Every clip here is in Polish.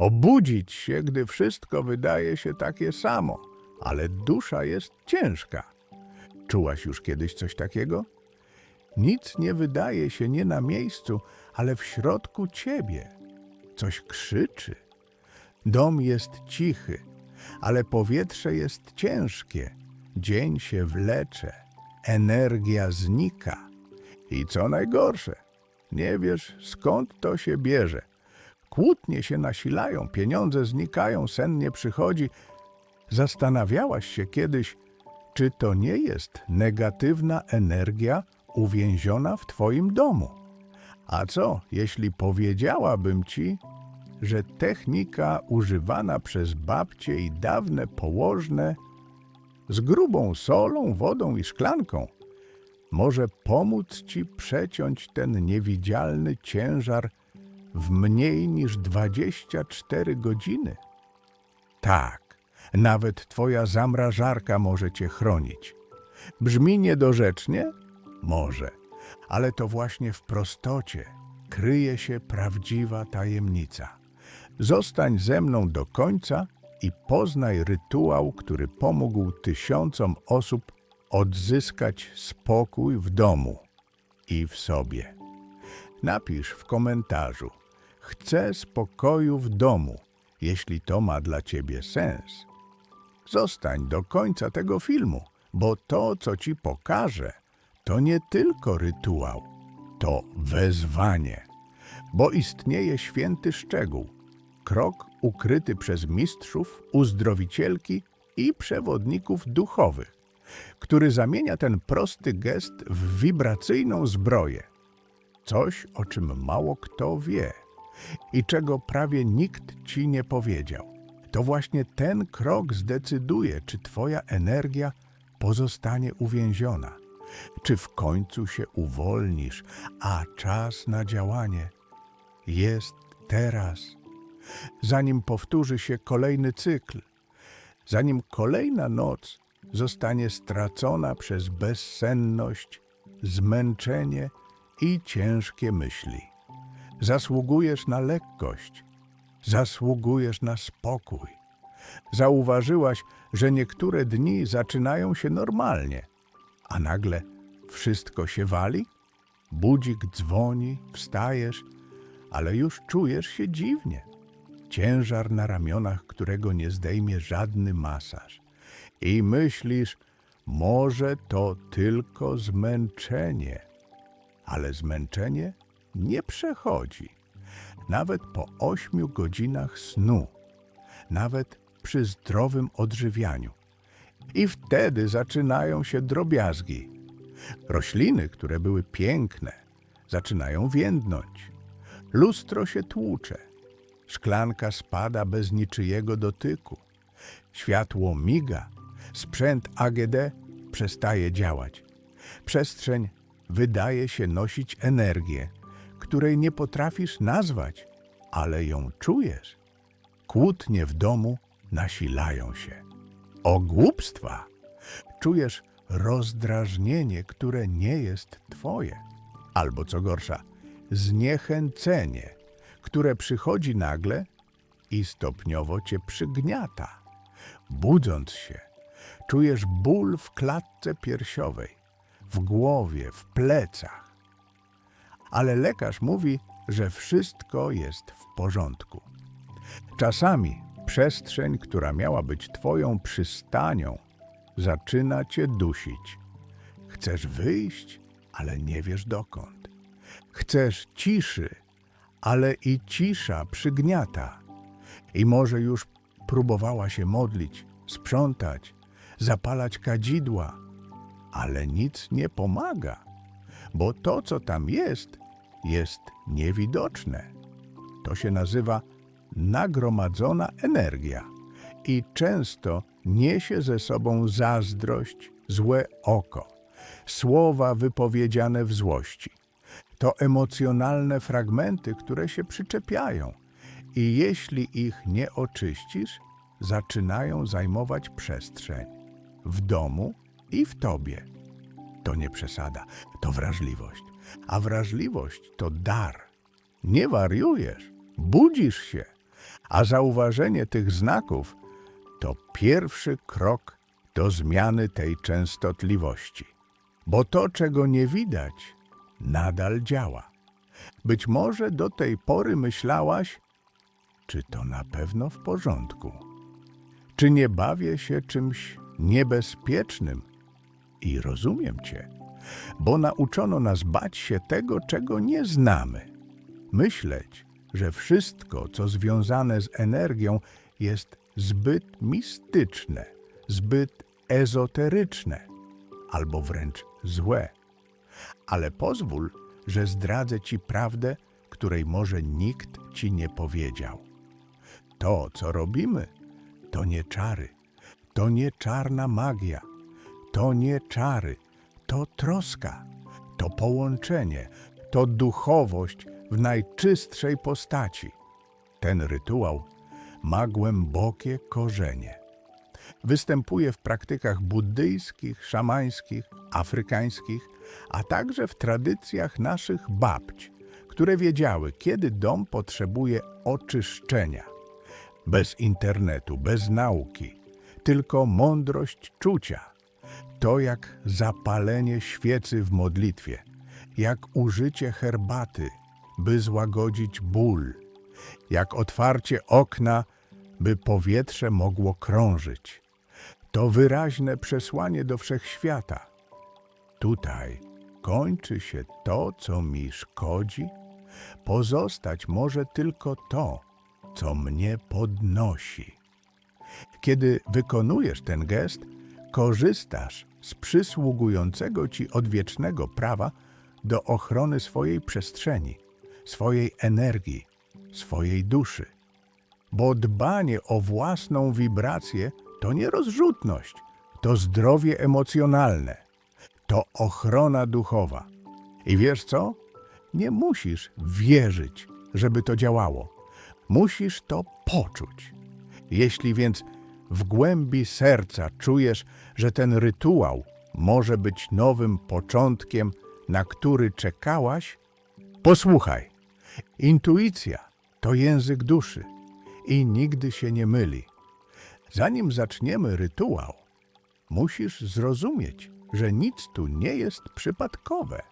Obudzić się, gdy wszystko wydaje się takie samo, ale dusza jest ciężka. Czułaś już kiedyś coś takiego? Nic nie wydaje się nie na miejscu, ale w środku ciebie. Coś krzyczy. Dom jest cichy, ale powietrze jest ciężkie. Dzień się wlecze, energia znika. I co najgorsze, nie wiesz skąd to się bierze. Kłótnie się nasilają, pieniądze znikają, sen nie przychodzi. Zastanawiałaś się kiedyś, czy to nie jest negatywna energia uwięziona w twoim domu? A co, jeśli powiedziałabym ci, że technika używana przez babcie i dawne położne z grubą solą, wodą i szklanką może pomóc ci przeciąć ten niewidzialny ciężar w mniej niż 24 godziny? Tak, nawet twoja zamrażarka może cię chronić. Brzmi niedorzecznie? Może, ale to właśnie w prostocie kryje się prawdziwa tajemnica. Zostań ze mną do końca i poznaj rytuał, który pomógł tysiącom osób odzyskać spokój w domu i w sobie. Napisz w komentarzu: Chcę spokoju w domu, jeśli to ma dla ciebie sens. Zostań do końca tego filmu, bo to, co ci pokażę, to nie tylko rytuał, to wezwanie. Bo istnieje święty szczegół, krok ukryty przez mistrzów, uzdrowicielki i przewodników duchowych, który zamienia ten prosty gest w wibracyjną zbroję. Coś, o czym mało kto wie i czego prawie nikt ci nie powiedział. To właśnie ten krok zdecyduje, czy twoja energia pozostanie uwięziona, czy w końcu się uwolnisz, a czas na działanie jest teraz. Zanim powtórzy się kolejny cykl, zanim kolejna noc zostanie stracona przez bezsenność, zmęczenie i ciężkie myśli. Zasługujesz na lekkość, zasługujesz na spokój. Zauważyłaś, że niektóre dni zaczynają się normalnie, a nagle wszystko się wali? Budzik dzwoni, wstajesz, ale już czujesz się dziwnie. Ciężar na ramionach, którego nie zdejmie żadny masaż. I myślisz, może to tylko zmęczenie. Ale zmęczenie nie przechodzi. Nawet po ośmiu godzinach snu, nawet przy zdrowym odżywianiu. I wtedy zaczynają się drobiazgi. Rośliny, które były piękne, zaczynają więdnąć. Lustro się tłucze. Szklanka spada bez niczyjego dotyku. Światło miga. Sprzęt AGD przestaje działać. Przestrzeń wydaje się nosić energię, której nie potrafisz nazwać, ale ją czujesz. Kłótnie w domu nasilają się. O głupstwa! Czujesz rozdrażnienie, które nie jest twoje. Albo co gorsza, zniechęcenie, które przychodzi nagle i stopniowo cię przygniata. Budząc się, czujesz ból w klatce piersiowej, w głowie, w plecach. Ale lekarz mówi, że wszystko jest w porządku. Czasami przestrzeń, która miała być twoją przystanią, zaczyna cię dusić. Chcesz wyjść, ale nie wiesz dokąd. Chcesz ciszy, ale i cisza przygniata. I może już próbowała się modlić, sprzątać, zapalać kadzidła, ale nic nie pomaga, bo to, co tam jest, jest niewidoczne. To się nazywa nagromadzona energia i często niesie ze sobą zazdrość, złe oko, słowa wypowiedziane w złości. To emocjonalne fragmenty, które się przyczepiają i jeśli ich nie oczyścisz, zaczynają zajmować przestrzeń w domu i w tobie. To nie przesada, to wrażliwość, a wrażliwość to dar. Nie wariujesz, budzisz się, A zauważenie tych znaków to pierwszy krok do zmiany tej częstotliwości. Bo to, czego nie widać, nadal działa. Być może do tej pory myślałaś, czy to na pewno w porządku. Czy nie bawię się czymś niebezpiecznym? I rozumiem cię, bo nauczono nas bać się tego, czego nie znamy. Myśleć, że wszystko, co związane z energią, jest zbyt mistyczne, zbyt ezoteryczne albo wręcz złe. Ale pozwól, że zdradzę ci prawdę, której może nikt ci nie powiedział. To, co robimy, to nie czary, to nie czarna magia, to nie czary, to troska, to połączenie, to duchowość w najczystszej postaci. Ten rytuał ma głębokie korzenie. Występuje w praktykach buddyjskich, szamańskich, afrykańskich, a także w tradycjach naszych babć, które wiedziały, kiedy dom potrzebuje oczyszczenia. Bez internetu, bez nauki, tylko mądrość czucia. To jak zapalenie świecy w modlitwie, jak użycie herbaty, by złagodzić ból, jak otwarcie okna, by powietrze mogło krążyć. To wyraźne przesłanie do wszechświata. Tutaj kończy się to, co mi szkodzi, pozostać może tylko to, co mnie podnosi. Kiedy wykonujesz ten gest, korzystasz z przysługującego ci odwiecznego prawa do ochrony swojej przestrzeni, swojej energii, swojej duszy. Bo dbanie o własną wibrację to nie rozrzutność, to zdrowie emocjonalne, to ochrona duchowa. I wiesz co? Nie musisz wierzyć, żeby to działało. Musisz to poczuć. Jeśli więc w głębi serca czujesz, że ten rytuał może być nowym początkiem, na który czekałaś, posłuchaj. Intuicja to język duszy i nigdy się nie myli. Zanim zaczniemy rytuał, musisz zrozumieć, że nic tu nie jest przypadkowe.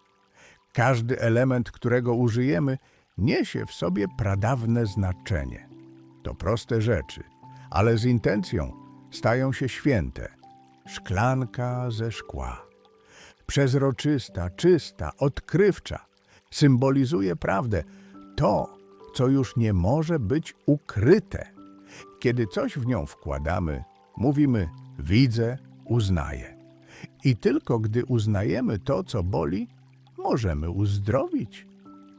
Każdy element, którego użyjemy, niesie w sobie pradawne znaczenie. To proste rzeczy, ale z intencją stają się święte. Szklanka ze szkła. Przezroczysta, czysta, odkrywcza. Symbolizuje prawdę. To, co już nie może być ukryte. Kiedy coś w nią wkładamy, mówimy widzę, uznaję. I tylko gdy uznajemy to, co boli, możemy uzdrowić.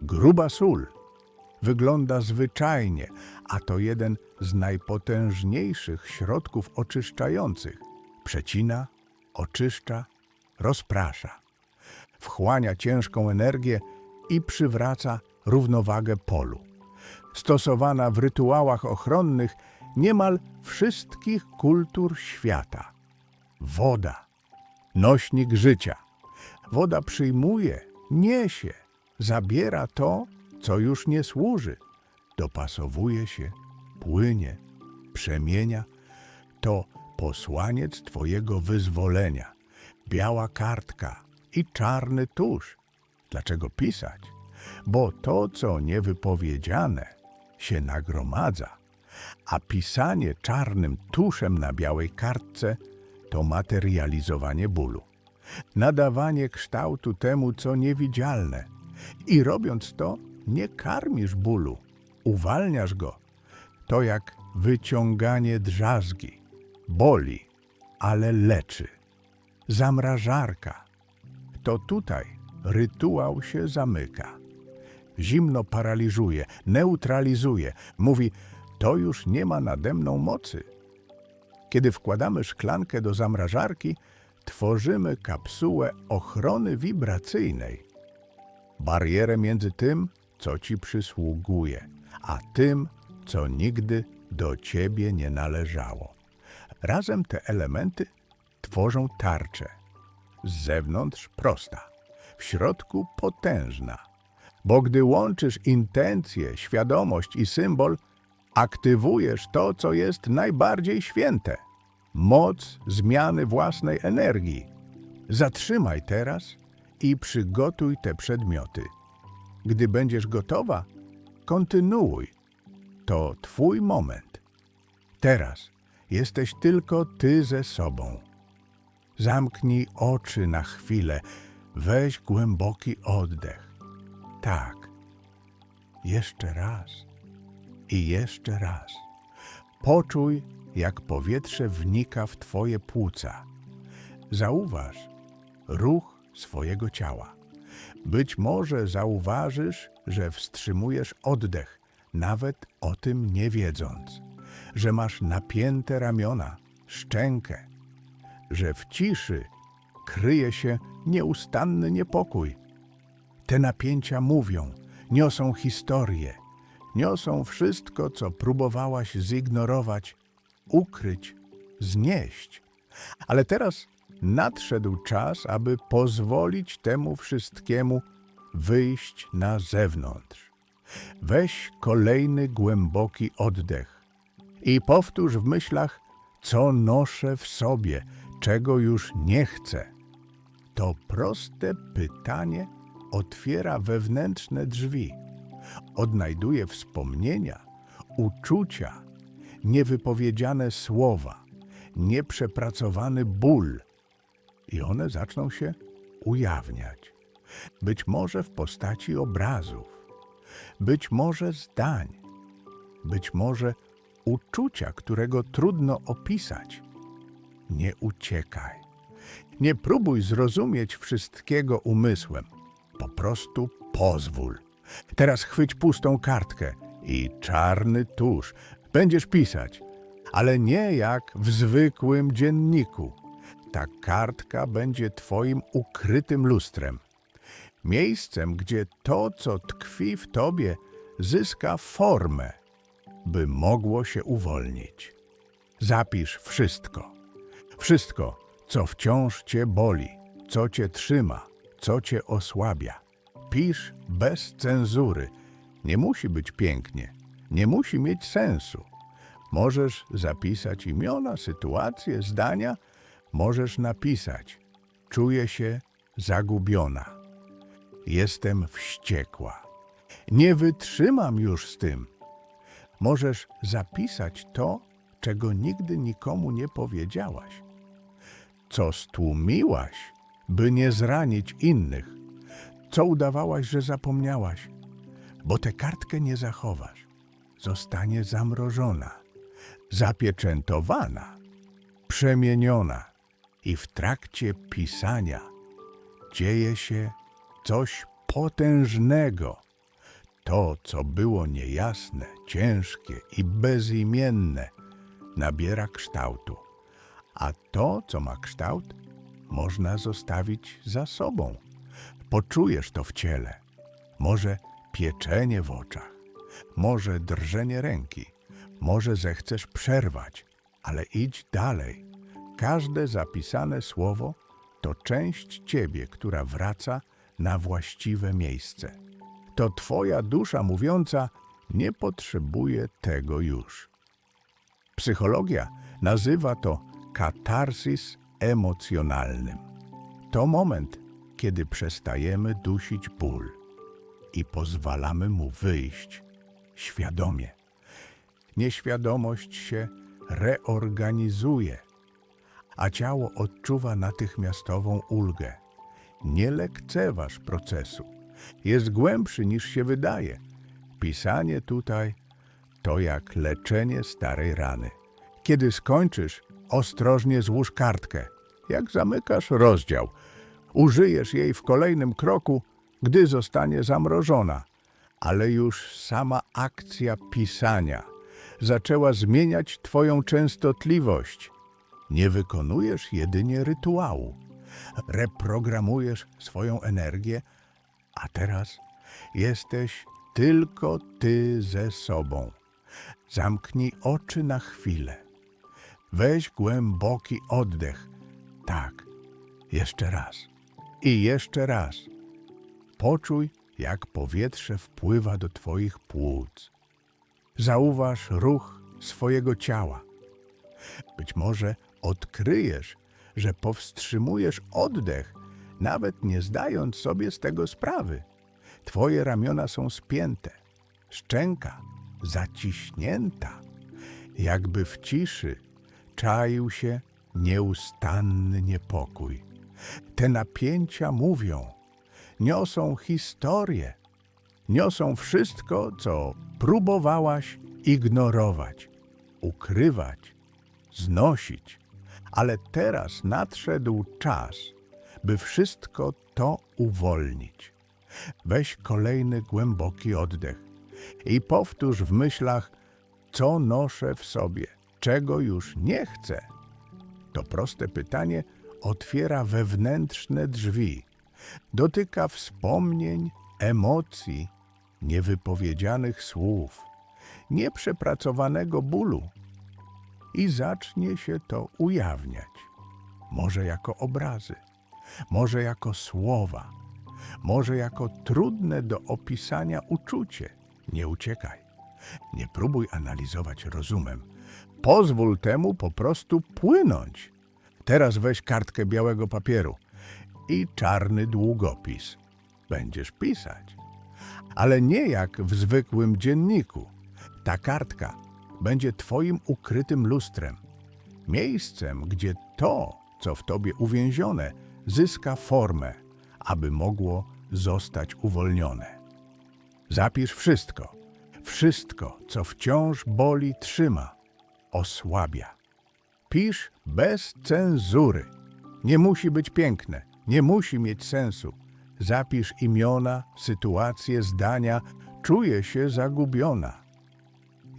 Gruba sól wygląda zwyczajnie, a to jeden z najpotężniejszych środków oczyszczających. Przecina, oczyszcza, rozprasza. Wchłania ciężką energię i przywraca równowagę polu. Stosowana w rytuałach ochronnych niemal wszystkich kultur świata. Woda, nośnik życia. Woda przyjmuje, niesie, zabiera to, co już nie służy. Dopasowuje się, płynie, przemienia. To posłaniec Twojego wyzwolenia. Biała kartka i czarny tusz. Dlaczego pisać? Bo to, co niewypowiedziane, się nagromadza, a pisanie czarnym tuszem na białej kartce to materializowanie bólu. Nadawanie kształtu temu, co niewidzialne. I robiąc to, nie karmisz bólu, uwalniasz go. To jak wyciąganie drzazgi. Boli, ale leczy. Zamrażarka. To tutaj rytuał się zamyka. Zimno paraliżuje, neutralizuje. Mówi, to już nie ma nade mną mocy. Kiedy wkładamy szklankę do zamrażarki, tworzymy kapsułę ochrony wibracyjnej. Barierę między tym, co ci przysługuje, a tym, co nigdy do ciebie nie należało. Razem te elementy tworzą tarczę. Z zewnątrz prosta, w środku potężna. Bo gdy łączysz intencję, świadomość i symbol, Aktywujesz to, co jest najbardziej święte moc zmiany własnej energii. Zatrzymaj teraz i przygotuj te przedmioty. Gdy będziesz gotowa, kontynuuj. To Twój moment. Teraz jesteś tylko Ty ze sobą. Zamknij oczy na chwilę, weź głęboki oddech. Tak. Jeszcze raz i jeszcze raz. Poczuj, jak powietrze wnika w Twoje płuca. Zauważ ruch swojego ciała. Być może zauważysz, że wstrzymujesz oddech, nawet o tym nie wiedząc, że masz napięte ramiona, szczękę, że w ciszy kryje się nieustanny niepokój. Te napięcia mówią, niosą historię, niosą wszystko, co próbowałaś zignorować, ukryć, znieść. Ale teraz nadszedł czas, aby pozwolić temu wszystkiemu wyjść na zewnątrz. Weź kolejny głęboki oddech i powtórz w myślach, co noszę w sobie, czego już nie chcę. To proste pytanie otwiera wewnętrzne drzwi. Odnajduje wspomnienia, uczucia, niewypowiedziane słowa, nieprzepracowany ból i one zaczną się ujawniać. Być może w postaci obrazów, być może zdań, być może uczucia, którego trudno opisać. Nie uciekaj. Nie próbuj zrozumieć wszystkiego umysłem. Po prostu pozwól. Teraz chwyć pustą kartkę i czarny tusz. Będziesz pisać, ale nie jak w zwykłym dzienniku. Ta kartka będzie twoim ukrytym lustrem. Miejscem, gdzie to, co tkwi w tobie, zyska formę, by mogło się uwolnić. Zapisz wszystko. Wszystko, co wciąż cię boli, co cię trzyma, co cię osłabia. Pisz bez cenzury. Nie musi być pięknie, nie musi mieć sensu. Możesz zapisać imiona, sytuacje, zdania. Możesz napisać: Czuję się zagubiona. Jestem wściekła. Nie wytrzymam już z tym. Możesz zapisać to, czego nigdy nikomu nie powiedziałaś. Co stłumiłaś, by nie zranić innych. Co udawałaś, że zapomniałaś, bo tę kartkę nie zachowasz. Zostanie zamrożona, zapieczętowana, przemieniona i w trakcie pisania dzieje się coś potężnego. To, co było niejasne, ciężkie i bezimienne, nabiera kształtu, a to, co ma kształt, można zostawić za sobą. Poczujesz to w ciele. Może pieczenie w oczach, może drżenie ręki, może zechcesz przerwać, ale idź dalej. Każde zapisane słowo to część ciebie, która wraca na właściwe miejsce. To twoja dusza mówiąca, nie potrzebuje tego już. Psychologia nazywa to katarsis emocjonalnym. To moment, kiedy przestajemy dusić ból i pozwalamy mu wyjść świadomie. Nieświadomość się reorganizuje, a ciało odczuwa natychmiastową ulgę. Nie lekceważ procesu. Jest głębszy niż się wydaje. Pisanie tutaj to jak leczenie starej rany. Kiedy skończysz, ostrożnie złóż kartkę. Jak zamykasz rozdział, użyjesz jej w kolejnym kroku, gdy zostanie zamrożona. Ale już sama akcja pisania zaczęła zmieniać Twoją częstotliwość. Nie wykonujesz jedynie rytuału, reprogramujesz swoją energię, a teraz jesteś tylko Ty ze sobą. Zamknij oczy na chwilę. Weź głęboki oddech. Tak, jeszcze raz. I jeszcze raz. Poczuj, jak powietrze wpływa do Twoich płuc. Zauważ ruch swojego ciała. Być może odkryjesz, że powstrzymujesz oddech, nawet nie zdając sobie z tego sprawy. Twoje ramiona są spięte, szczęka zaciśnięta, jakby w ciszy czaił się nieustanny niepokój. Te napięcia mówią, niosą historię, niosą wszystko, co próbowałaś ignorować, ukrywać, znosić, ale teraz nadszedł czas, by wszystko to uwolnić. Weź kolejny głęboki oddech i powtórz w myślach, co noszę w sobie, czego już nie chcę. To proste pytanie otwiera wewnętrzne drzwi, dotyka wspomnień, emocji, niewypowiedzianych słów, nieprzepracowanego bólu i zacznie się to ujawniać. Może jako obrazy, może jako słowa, może jako trudne do opisania uczucie. Nie uciekaj, nie próbuj analizować rozumem. Pozwól temu po prostu płynąć. Teraz weź kartkę białego papieru i czarny długopis. Będziesz pisać. Ale nie jak w zwykłym dzienniku. Ta kartka będzie Twoim ukrytym lustrem. Miejscem, gdzie to, co w Tobie uwięzione, zyska formę, aby mogło zostać uwolnione. Zapisz wszystko, wszystko, co wciąż boli, trzyma, osłabia. Pisz bez cenzury. Nie musi być piękne, nie musi mieć sensu. Zapisz imiona, sytuacje, zdania. Czuję się zagubiona.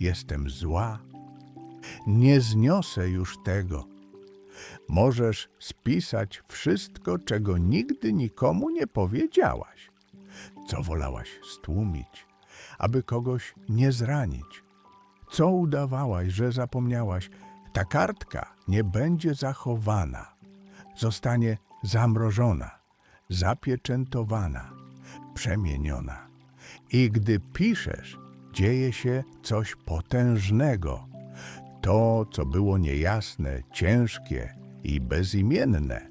Jestem zła. Nie zniosę już tego. Możesz spisać wszystko, czego nigdy nikomu nie powiedziałaś. Co wolałaś stłumić, aby kogoś nie zranić. Co udawałaś, że zapomniałaś, ta kartka nie będzie zachowana. Zostanie zamrożona, zapieczętowana, przemieniona. I gdy piszesz, dzieje się coś potężnego. To, co było niejasne, ciężkie i bezimienne,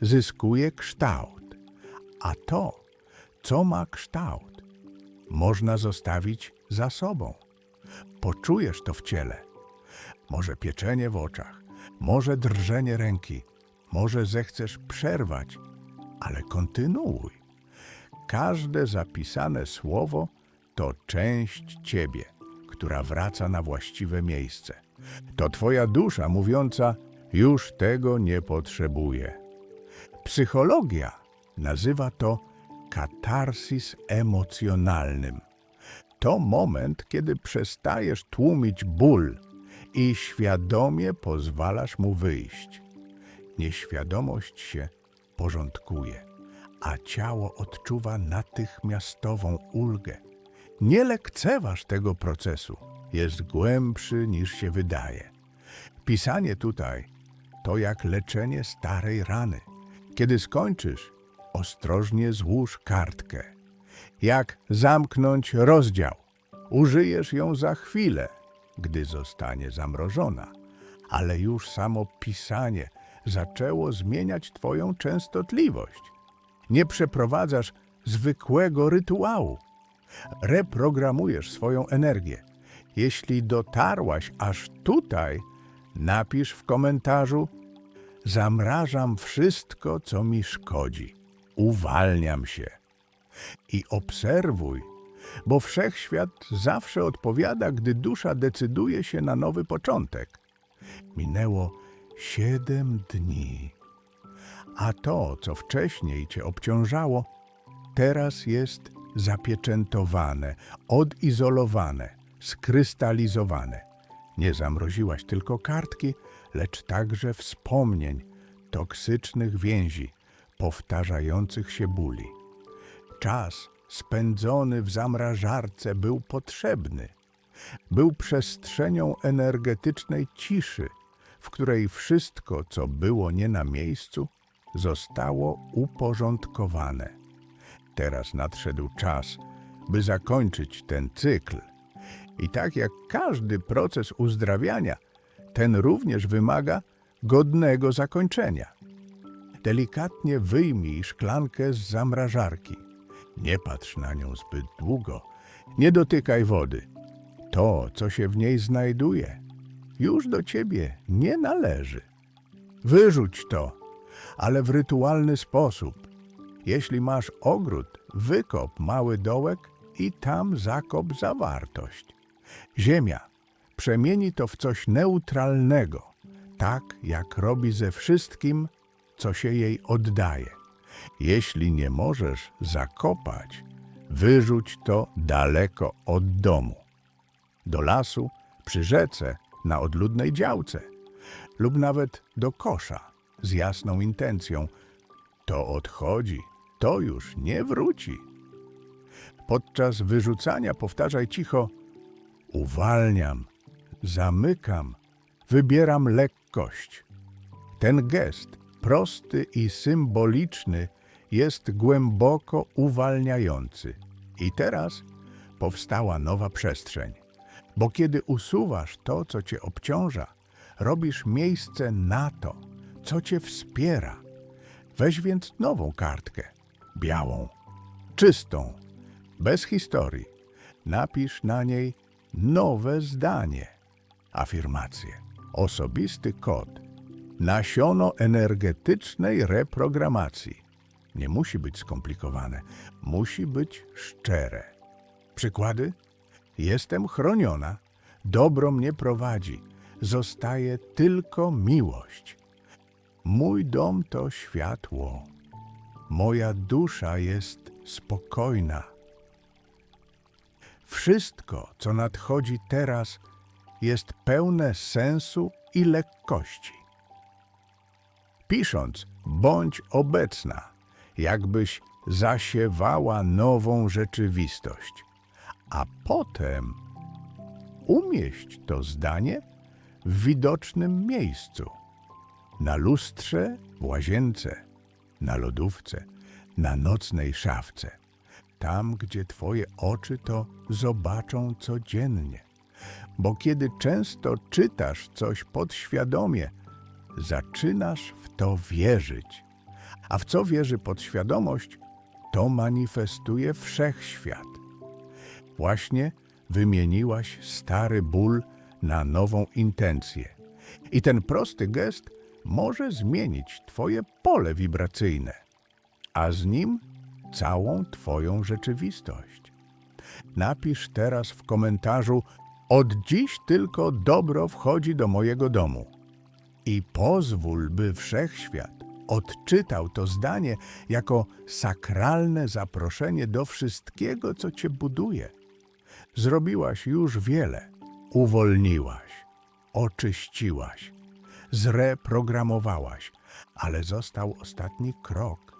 zyskuje kształt. A to, co ma kształt, można zostawić za sobą. Poczujesz to w ciele. Może pieczenie w oczach, może drżenie ręki, może zechcesz przerwać, ale kontynuuj. Każde zapisane słowo to część ciebie, która wraca na właściwe miejsce. To twoja dusza mówiąca: Już tego nie potrzebuję. Psychologia nazywa to katarsis emocjonalnym. To moment, kiedy przestajesz tłumić ból i świadomie pozwalasz mu wyjść. Nieświadomość się porządkuje, a ciało odczuwa natychmiastową ulgę. Nie lekceważ tego procesu, jest głębszy niż się wydaje. Pisanie tutaj to jak leczenie starej rany. Kiedy skończysz, ostrożnie złóż kartkę. Jak zamknąć rozdział? Użyjesz ją za chwilę, gdy zostanie zamrożona, ale już samo pisanie zaczęło zmieniać Twoją częstotliwość. Nie przeprowadzasz zwykłego rytuału. Reprogramujesz swoją energię. Jeśli dotarłaś aż tutaj, napisz w komentarzu: Zamrażam wszystko, co mi szkodzi. Uwalniam się. I obserwuj, bo wszechświat zawsze odpowiada, gdy dusza decyduje się na nowy początek. Minęło siedem dni, a to, co wcześniej cię obciążało, teraz jest zapieczętowane, odizolowane, skrystalizowane. Nie zamroziłaś tylko kartki, lecz także wspomnień, toksycznych więzi, powtarzających się bóli. Czas spędzony w zamrażarce był potrzebny. Był przestrzenią energetycznej ciszy, w której wszystko, co było nie na miejscu, zostało uporządkowane. Teraz nadszedł czas, by zakończyć ten cykl I tak jak każdy proces uzdrawiania, ten również wymaga godnego zakończenia. Delikatnie wyjmij szklankę z zamrażarki. Nie patrz na nią zbyt długo. Nie dotykaj wody. To, co się w niej znajduje, już do ciebie nie należy. Wyrzuć to, ale w rytualny sposób. Jeśli masz ogród, wykop mały dołek i tam zakop zawartość. Ziemia przemieni to w coś neutralnego, tak jak robi ze wszystkim, co się jej oddaje. Jeśli nie możesz zakopać, wyrzuć to daleko od domu. Do lasu, przy rzece, na odludnej działce lub nawet do kosza z jasną intencją. To odchodzi, to już nie wróci. Podczas wyrzucania powtarzaj cicho: Uwalniam, zamykam, wybieram lekkość. Ten gest, prosty i symboliczny, jest głęboko uwalniający. I teraz powstała nowa przestrzeń. Bo kiedy usuwasz to, co cię obciąża, robisz miejsce na to, co cię wspiera. Weź więc nową kartkę, białą, czystą, bez historii. Napisz na niej nowe zdanie, afirmację, osobisty kod, nasiono energetycznej reprogramacji. Nie musi być skomplikowane, musi być szczere. Przykłady? Jestem chroniona, dobro mnie prowadzi, zostaje tylko miłość. Mój dom to światło, moja dusza jest spokojna. Wszystko, co nadchodzi teraz, jest pełne sensu i lekkości. Pisząc, bądź obecna, jakbyś zasiewała nową rzeczywistość, a potem umieść to zdanie w widocznym miejscu. Na lustrze, w łazience, na lodówce, na nocnej szafce. Tam, gdzie twoje oczy to zobaczą codziennie. Bo kiedy często czytasz coś podświadomie, zaczynasz w to wierzyć. A w co wierzy podświadomość, to manifestuje wszechświat. Właśnie wymieniłaś stary ból na nową intencję. I ten prosty gest może zmienić Twoje pole wibracyjne, a z nim całą Twoją rzeczywistość. Napisz teraz w komentarzu: Od dziś tylko dobro wchodzi do mojego domu. I pozwól, by wszechświat odczytał to zdanie jako sakralne zaproszenie do wszystkiego, co Cię buduje. Zrobiłaś już wiele. Uwolniłaś, oczyściłaś, zreprogramowałaś, ale został ostatni krok.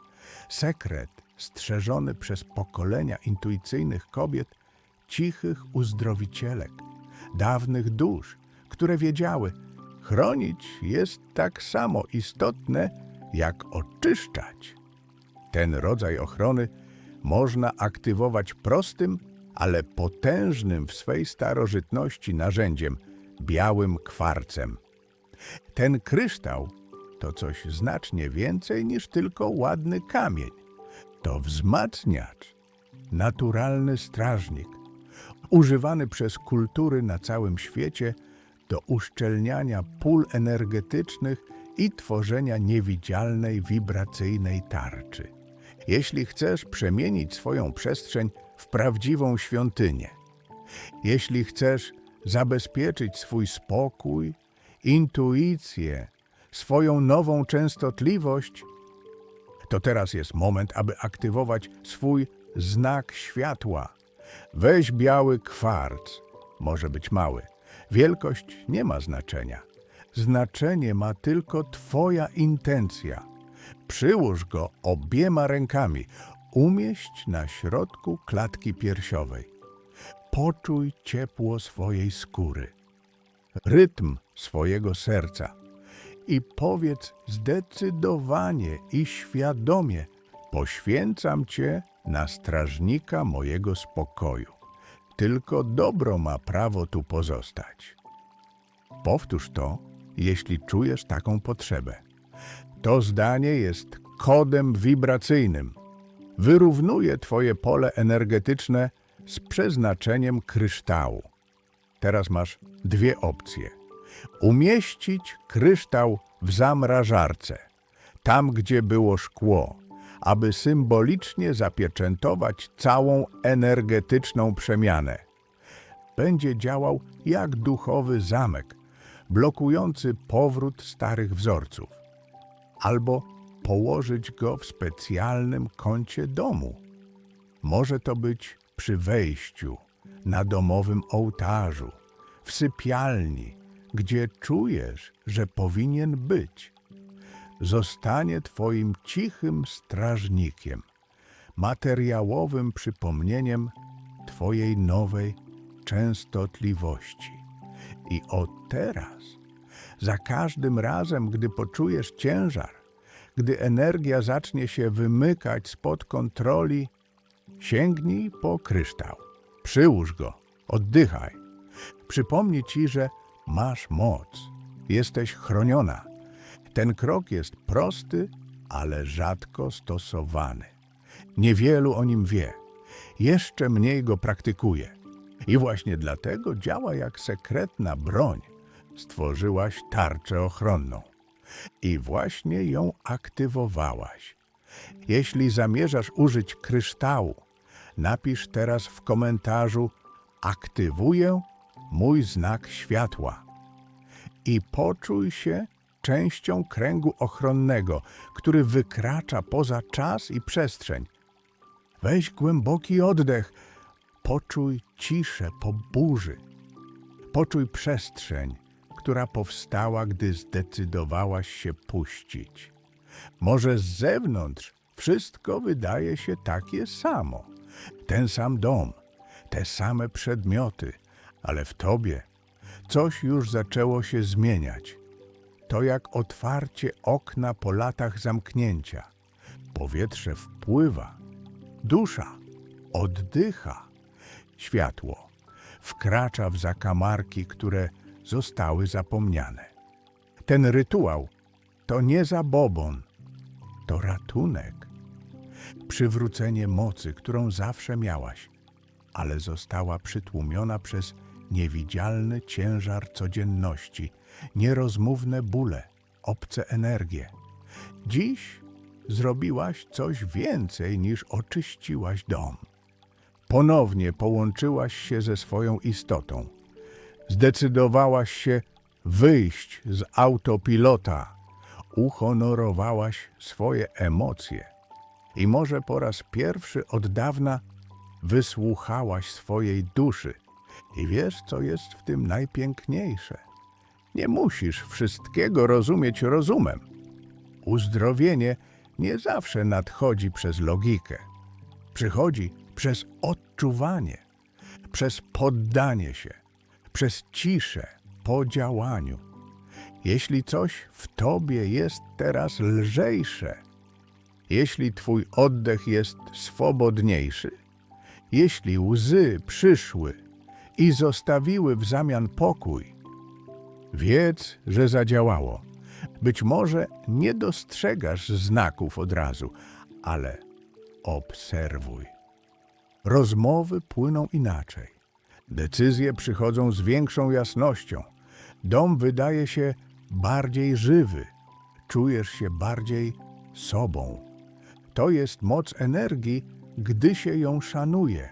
Sekret strzeżony przez pokolenia intuicyjnych kobiet, cichych uzdrowicielek, dawnych dusz, które wiedziały, chronić jest tak samo istotne, jak oczyszczać. Ten rodzaj ochrony można aktywować prostym, ale potężnym w swej starożytności narzędziem białym kwarcem. Ten kryształ to coś znacznie więcej niż tylko ładny kamień. To wzmacniacz, naturalny strażnik, używany przez kultury na całym świecie do uszczelniania pól energetycznych i tworzenia niewidzialnej wibracyjnej tarczy. Jeśli chcesz przemienić swoją przestrzeń w prawdziwą świątynię, jeśli chcesz zabezpieczyć swój spokój, intuicję, swoją nową częstotliwość, to teraz jest moment, aby aktywować swój znak światła. Weź biały kwarc, może być mały. Wielkość nie ma znaczenia. Znaczenie ma tylko Twoja intencja. Przyłóż go obiema rękami, umieść na środku klatki piersiowej. Poczuj ciepło swojej skóry, rytm swojego serca i powiedz zdecydowanie i świadomie: Poświęcam Cię na strażnika mojego spokoju. Tylko dobro ma prawo tu pozostać. Powtórz to, jeśli czujesz taką potrzebę. To zdanie jest kodem wibracyjnym. Wyrównuje Twoje pole energetyczne z przeznaczeniem kryształu. Teraz masz dwie opcje. Umieścić kryształ w zamrażarce, tam gdzie było szkło, aby symbolicznie zapieczętować całą energetyczną przemianę. Będzie działał jak duchowy zamek, blokujący powrót starych wzorców. Albo położyć go w specjalnym kącie domu. Może to być przy wejściu, na domowym ołtarzu, w sypialni, gdzie czujesz, że powinien być. Zostanie Twoim cichym strażnikiem, materiałowym przypomnieniem Twojej nowej częstotliwości. I od teraz, za każdym razem, gdy poczujesz ciężar, gdy energia zacznie się wymykać spod kontroli, sięgnij po kryształ. Przyłóż go, oddychaj. Przypomnij ci, że masz moc, jesteś chroniona. Ten krok jest prosty, ale rzadko stosowany. Niewielu o nim wie, jeszcze mniej go praktykuje. I właśnie dlatego działa jak sekretna broń. Stworzyłaś tarczę ochronną i właśnie ją aktywowałaś. Jeśli zamierzasz użyć kryształu, napisz teraz w komentarzu aktywuję mój znak światła i poczuj się częścią kręgu ochronnego, który wykracza poza czas i przestrzeń. Weź głęboki oddech, poczuj ciszę po burzy. Poczuj przestrzeń, która powstała, gdy zdecydowałaś się puścić. Może z zewnątrz wszystko wydaje się takie samo. Ten sam dom, te same przedmioty, ale w tobie coś już zaczęło się zmieniać. To jak otwarcie okna po latach zamknięcia. Powietrze wpływa, dusza oddycha, światło wkracza w zakamarki, które zostały zapomniane. Ten rytuał to nie zabobon, to ratunek. Przywrócenie mocy, którą zawsze miałaś, ale została przytłumiona przez niewidzialny ciężar codzienności, nierozmówne bóle, obce energie. Dziś zrobiłaś coś więcej niż oczyściłaś dom. Ponownie połączyłaś się ze swoją istotą. Zdecydowałaś się wyjść z autopilota. Uhonorowałaś swoje emocje. I może po raz pierwszy od dawna wysłuchałaś swojej duszy. I wiesz, co jest w tym najpiękniejsze? Nie musisz wszystkiego rozumieć rozumem. Uzdrowienie nie zawsze nadchodzi przez logikę. Przychodzi przez odczuwanie, przez poddanie się, przez ciszę po działaniu. Jeśli coś w tobie jest teraz lżejsze, jeśli twój oddech jest swobodniejszy, jeśli łzy przyszły i zostawiły w zamian pokój, wiedz, że zadziałało. Być może nie dostrzegasz znaków od razu, ale obserwuj. Rozmowy płyną inaczej. Decyzje przychodzą z większą jasnością. Dom wydaje się bardziej żywy. Czujesz się bardziej sobą. To jest moc energii, gdy się ją szanuje.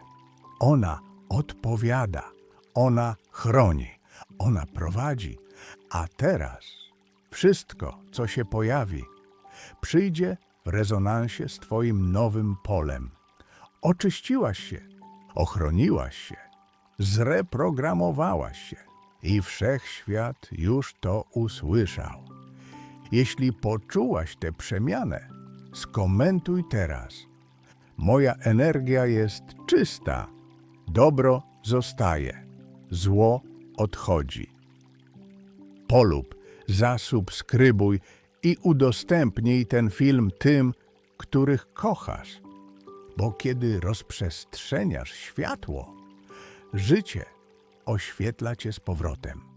Ona odpowiada, ona chroni, ona prowadzi. A teraz wszystko, co się pojawi, przyjdzie w rezonansie z Twoim nowym polem. Oczyściłaś się, ochroniłaś się, zreprogramowałaś się i wszechświat już to usłyszał. Jeśli poczułaś tę przemianę, skomentuj teraz. Moja energia jest czysta, dobro zostaje, zło odchodzi. Polub, zasubskrybuj i udostępnij ten film tym, których kochasz, bo kiedy rozprzestrzeniasz światło, Życie oświetla cię z powrotem.